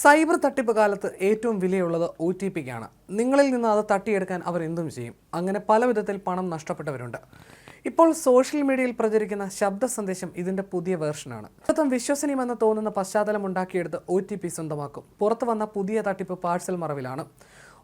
Cyber തട്ടിപ്പ് കാലത്ത് ഏറ്റവും വിലയുള്ളത് ഒ ടി പിക്കാണ്. നിങ്ങളിൽ നിന്ന് അത് തട്ടിയെടുക്കാൻ അവർ എന്തും ചെയ്യും. അങ്ങനെ പല വിധത്തിൽ പണം നഷ്ടപ്പെട്ടവരുണ്ട്. ഇപ്പോൾ സോഷ്യൽ മീഡിയയിൽ പ്രചരിക്കുന്ന ശബ്ദ സന്ദേശം ഇതിന്റെ പുതിയ വേർഷനാണ്. മൊത്തം വിശ്വസനീയമെന്ന് തോന്നുന്ന പശ്ചാത്തലം ഉണ്ടാക്കിയെടുത്ത് ഒ ടി പി സ്വന്തമാക്കും. പുറത്തു വന്ന പുതിയ തട്ടിപ്പ് പാഴ്സൽ മറവിലാണ്.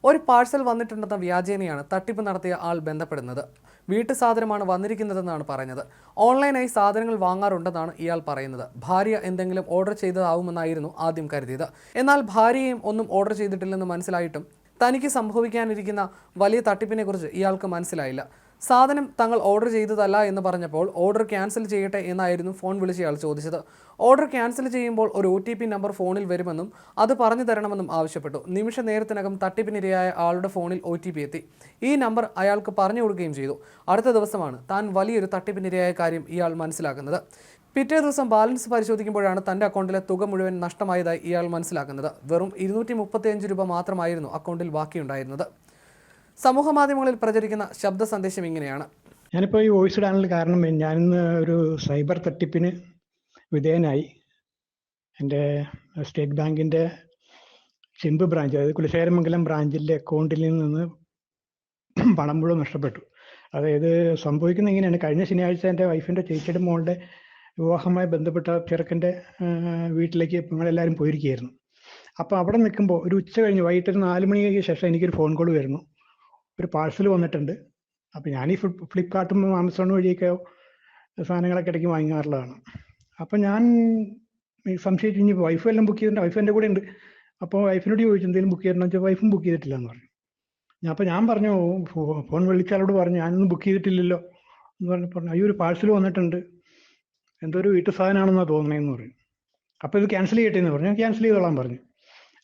ഒരു പാഴ്സൽ വന്നിട്ടുണ്ടെന്ന വ്യാജേനയാണ് തട്ടിപ്പ് നടത്തിയ ആൾ ബന്ധപ്പെടുന്നത്. വീട്ടു സാധനമാണ് വന്നിരിക്കുന്നതെന്നാണ് പറഞ്ഞത്. ഓൺലൈനായി സാധനങ്ങൾ വാങ്ങാറുണ്ടെന്നാണ് ഇയാൾ പറയുന്നത്. ഭാര്യ എന്തെങ്കിലും ഓർഡർ ചെയ്തതാവുമെന്നായിരുന്നു ആദ്യം കരുതിയത്. എന്നാൽ ഭാര്യയും ഒന്നും ഓർഡർ ചെയ്തിട്ടില്ലെന്ന് മനസ്സിലായിട്ടും തനിക്ക് സംഭവിക്കാനിരിക്കുന്ന വലിയ തട്ടിപ്പിനെക്കുറിച്ച് ഇയാൾക്ക് മനസ്സിലായില്ല. സാധനം തങ്ങൾ ഓർഡർ ചെയ്തതല്ല എന്ന് പറഞ്ഞപ്പോൾ ഓർഡർ ക്യാൻസൽ ചെയ്യട്ടെ എന്നായിരുന്നു ഫോൺ വിളിച്ചയാൾ ചോദിച്ചത്. ഓർഡർ ക്യാൻസൽ ചെയ്യുമ്പോൾ ഒരു ഒ ടി പി നമ്പർ ഫോണിൽ വരുമെന്നും അത് പറഞ്ഞു തരണമെന്നും ആവശ്യപ്പെട്ടു. നിമിഷ നേരത്തിനകം തട്ടിപ്പിനിരയായ ആളുടെ ഫോണിൽ ഒ ടി പി എത്തി. ഈ നമ്പർ അയാൾക്ക് പറഞ്ഞു കൊടുക്കുകയും ചെയ്തു. അടുത്ത ദിവസമാണ് താൻ വലിയൊരു തട്ടിപ്പിനിരയായ കാര്യം ഇയാൾ മനസ്സിലാക്കുന്നത്. പിറ്റേ ദിവസം ബാലൻസ് പരിശോധിക്കുമ്പോഴാണ് തന്റെ അക്കൗണ്ടിലെ തുക മുഴുവൻ നഷ്ടമായതായി ഇയാൾ മനസ്സിലാക്കുന്നത്. വെറും ഇരുന്നൂറ്റി രൂപ മാത്രമായിരുന്നു അക്കൗണ്ടിൽ ബാക്കിയുണ്ടായിരുന്നത്. സമൂഹ മാധ്യമങ്ങളിൽ പ്രചരിക്കുന്ന ശബ്ദ സന്ദേശം ഇങ്ങനെയാണ്. ഞാനിപ്പോൾ ഈ വോയിസ് ഇടാനുള്ള കാരണം ഞാനിന്ന് ഒരു സൈബർ തട്ടിപ്പിന് വിധേയനായി. എന്റെ സ്റ്റേറ്റ് ബാങ്കിന്റെ ചെമ്പ് ബ്രാഞ്ച് അതായത് കുലശേരമംഗലം ബ്രാഞ്ചിന്റെ അക്കൗണ്ടിൽ നിന്ന് പണം മുഴുവൻ നഷ്ടപ്പെട്ടു. അതായത് സംഭവിക്കുന്ന ഇങ്ങനെയാണ്. കഴിഞ്ഞ ശനിയാഴ്ച എന്റെ വൈഫിന്റെ ചേച്ചിയുടെ മോളുടെ വിവാഹമായി ബന്ധപ്പെട്ട ചെറുക്കന്റെ വീട്ടിലേക്ക് ഞങ്ങളെല്ലാവരും പോയിരിക്കുകയായിരുന്നു. അപ്പോൾ അവിടെ നിൽക്കുമ്പോൾ ഒരു ഉച്ച കഴിഞ്ഞ് വൈകിട്ട് ഒരു നാല് മണിക്ക് ശേഷം എനിക്കൊരു ഫോൺ കോൾ വരുന്നു. ഒരു പാഴ്സൽ വന്നിട്ടുണ്ട്. അപ്പം ഞാൻ ഈ ഫ്ലിപ്കാർട്ടും ആമസോൺ വഴിയൊക്കെ സാധനങ്ങളൊക്കെ ഇടയ്ക്ക് വാങ്ങാറുള്ളതാണ് അപ്പം ഞാൻ സംശയിച്ചു ഇനി വൈഫ് എല്ലാം ബുക്ക് ചെയ്തിട്ടുണ്ട്. വൈഫ് എന്റെ കൂടെ ഉണ്ട് അപ്പോൾ വൈഫിനോട് ചോദിച്ചു എന്തെങ്കിലും ബുക്ക് ചെയ്തിട്ടുണ്ടോ? വെച്ചാൽ വൈഫും ബുക്ക് ചെയ്തിട്ടില്ല എന്ന് പറഞ്ഞു. ഞാൻ അപ്പോൾ ഞാൻ പറഞ്ഞു ഫോൺ വിളിച്ചാലോട് പറഞ്ഞു. ഞാനൊന്നും ബുക്ക് ചെയ്തിട്ടില്ലല്ലോ. എന്ന് പറഞ്ഞു പറഞ്ഞു അയ്യോ ഒരു പാഴ്സൽ വന്നിട്ടുണ്ട്. എന്തോ ഒരു വീട്ടു സാധനമാണെന്നാണ് തോന്നണേന്ന് പറഞ്ഞു. അപ്പോൾ ഇത് ക്യാൻസൽ ചെയ്യട്ടെ എന്ന് പറഞ്ഞു. ക്യാൻസൽ ചെയ്തോളാൻ പറഞ്ഞു.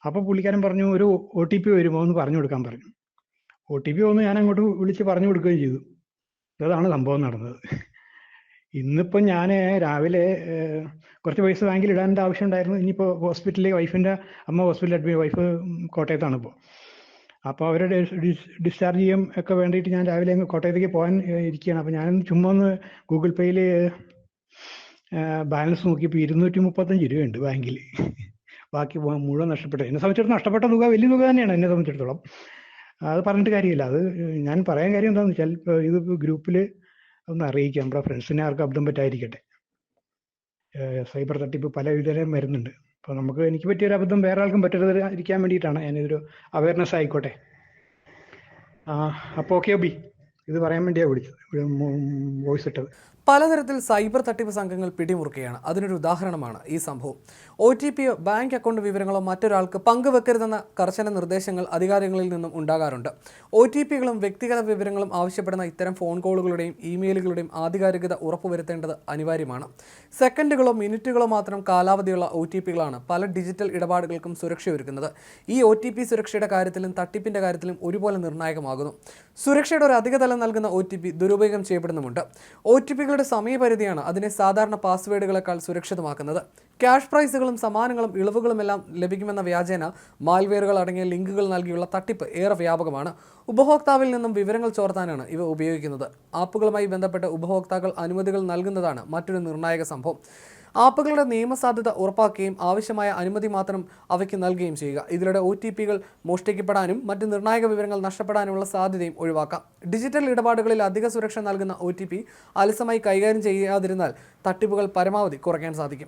അപ്പോൾ പുള്ളിക്കാരൻ പറഞ്ഞു ഒരു ഒ ടി പി വരുമോ? എന്ന് പറഞ്ഞു കൊടുക്കാൻ പറഞ്ഞു. ഒ ടി പി വന്ന് ഞാൻ അങ്ങോട്ട് വിളിച്ച് പറഞ്ഞു കൊടുക്കുകയും ചെയ്തു. അതാണ് സംഭവം നടന്നത്. ഇന്നിപ്പോൾ ഞാൻ രാവിലെ കുറച്ച് പൈസ ബാങ്കിൽ ഇടാനുള്ള ആവശ്യം ഉണ്ടായിരുന്നു ഇനിയിപ്പോൾ ഹോസ്പിറ്റലിൽ വൈഫിന്റെ അമ്മ ഹോസ്പിറ്റലിൽ അഡ്മിറ്റ് വൈഫ് കോട്ടയത്താണ് ഇപ്പോൾ അപ്പോൾ അവരുടെ ഡിസ്ചാർജ് ചെയ്യാൻ ഒക്കെ വേണ്ടിയിട്ട് ഞാൻ രാവിലെ അങ്ങ് കോട്ടയത്തേക്ക് പോകാൻ ഇരിക്കുകയാണ്. അപ്പോൾ ഞാനൊന്ന് ചുമ്മാ ഒന്ന് ഗൂഗിൾ പേയിൽ ബാലൻസ് നോക്കിയപ്പോൾ ഇരുന്നൂറ്റി മുപ്പത്തഞ്ച് രൂപയുണ്ട് ബാങ്കിൽ ബാക്കി മുഴുവൻ നഷ്ടപ്പെട്ടത് എന്നെ സംബന്ധിച്ചിടത്തോളം നഷ്ടപ്പെട്ട തുക വലിയ തുക തന്നെയാണ് എന്നെ സംബന്ധിച്ചിടത്തോളം. അത് പറഞ്ഞിട്ട് കാര്യമില്ല. അത് ഞാൻ പറയാൻ കാര്യം എന്താണെന്ന് വെച്ചാൽ ഇത് ഗ്രൂപ്പിൽ ഒന്ന് അറിയിക്കാം. നമ്മുടെ ഫ്രണ്ട്സിനെ ആർക്കും അബ്ദം പറ്റായിരിക്കട്ടെ സൈബർ തട്ടിപ്പ് പല വിധം വരുന്നുണ്ട്. അപ്പോൾ നമുക്ക് എനിക്ക് പറ്റിയൊരു അബദ്ധം വേറെ ആൾക്കും പറ്റരുത് ഇരിക്കാൻ വേണ്ടിയിട്ടാണ്. ഞാനിതൊരു അവയർനെസ് ആയിക്കോട്ടെ. അപ്പോൾ ഓക്കെ ഒബി ഇത് പറയാൻ വേണ്ടിയാ വിളിച്ചത്. വോയിസ് ഇട്ടത്. പലതരത്തിൽ സൈബർ തട്ടിപ്പ് സംഘങ്ങൾ പിടിമുറുക്കുകയാണ്. അതിനൊരു ഉദാഹരണമാണ് ഈ സംഭവം. ഒ ടി പിയോ ബാങ്ക് അക്കൗണ്ട് വിവരങ്ങളോ മറ്റൊരാൾക്ക് പങ്കുവെക്കരുതെന്ന കർശന നിർദ്ദേശങ്ങൾ അധികാരികളിൽ നിന്നും ഉണ്ടാകാറുണ്ട്. ഒ ടി പികളും വ്യക്തിഗത വിവരങ്ങളും ആവശ്യപ്പെടുന്ന ഇത്തരം ഫോൺ കോളുകളുടെയും ഇമെയിലുകളുടെയും ആധികാരികത ഉറപ്പുവരുത്തേണ്ടത് അനിവാര്യമാണ്. സെക്കൻഡുകളോ മിനിറ്റുകളോ മാത്രം കാലാവധിയുള്ള ഒ ടി പികളാണ് പല ഡിജിറ്റൽ ഇടപാടുകൾക്കും സുരക്ഷയൊരുക്കുന്നത്. ഈ ഒ ടി പി സുരക്ഷയുടെ കാര്യത്തിലും തട്ടിപ്പിന്റെ കാര്യത്തിലും ഒരുപോലെ നിർണായകമാകുന്നു. സുരക്ഷയുടെ ഒരു അധിക തലം നൽകുന്ന ഒ ടി പി ദുരുപയോഗം ചെയ്യപ്പെടുന്നുമുണ്ട്. ഒ ടി പികളുടെ സമയപരിധിയാണ് അതിനെ സാധാരണ പാസ്വേഡുകളെക്കാൾ സുരക്ഷിതമാക്കുന്നത്. ക്യാഷ് പ്രൈസുകളും സമ്മാനങ്ങളും ഇളവുകളും എല്ലാം ലഭിക്കുമെന്ന വ്യാജേന മാൽവെയറുകൾ അടങ്ങിയ ലിങ്കുകൾ നൽകിയുള്ള തട്ടിപ്പ് ഏറെ വ്യാപകമാണ്. ഉപഭോക്താവിൽ നിന്നും വിവരങ്ങൾ ചോർത്താനാണ് ഇവ ഉപയോഗിക്കുന്നത്. ആപ്പുകളുമായി ബന്ധപ്പെട്ട് ഉപഭോക്താക്കൾ അനുമതികൾ നൽകുന്നതാണ് മറ്റൊരു നിർണായക സംഭവം. ആപ്പുകളുടെ നിയമസാധ്യത ഉറപ്പാക്കുകയും ആവശ്യമായ അനുമതി മാത്രം അവയ്ക്ക് നൽകുകയും ചെയ്യുക. ഇതിലൂടെ ഒ ടി പികൾ മോഷ്ടിക്കപ്പെടാനും മറ്റ് നിർണായക വിവരങ്ങൾ നഷ്ടപ്പെടാനുമുള്ള സാധ്യതയും ഒഴിവാക്കാം. ഡിജിറ്റൽ ഇടപാടുകളിൽ അധിക സുരക്ഷ നൽകുന്ന ഒ ടി പി അലസമായി കൈകാര്യം ചെയ്യാതിരുന്നാൽ തട്ടിപ്പുകൾ പരമാവധി കുറയ്ക്കാൻ സാധിക്കും.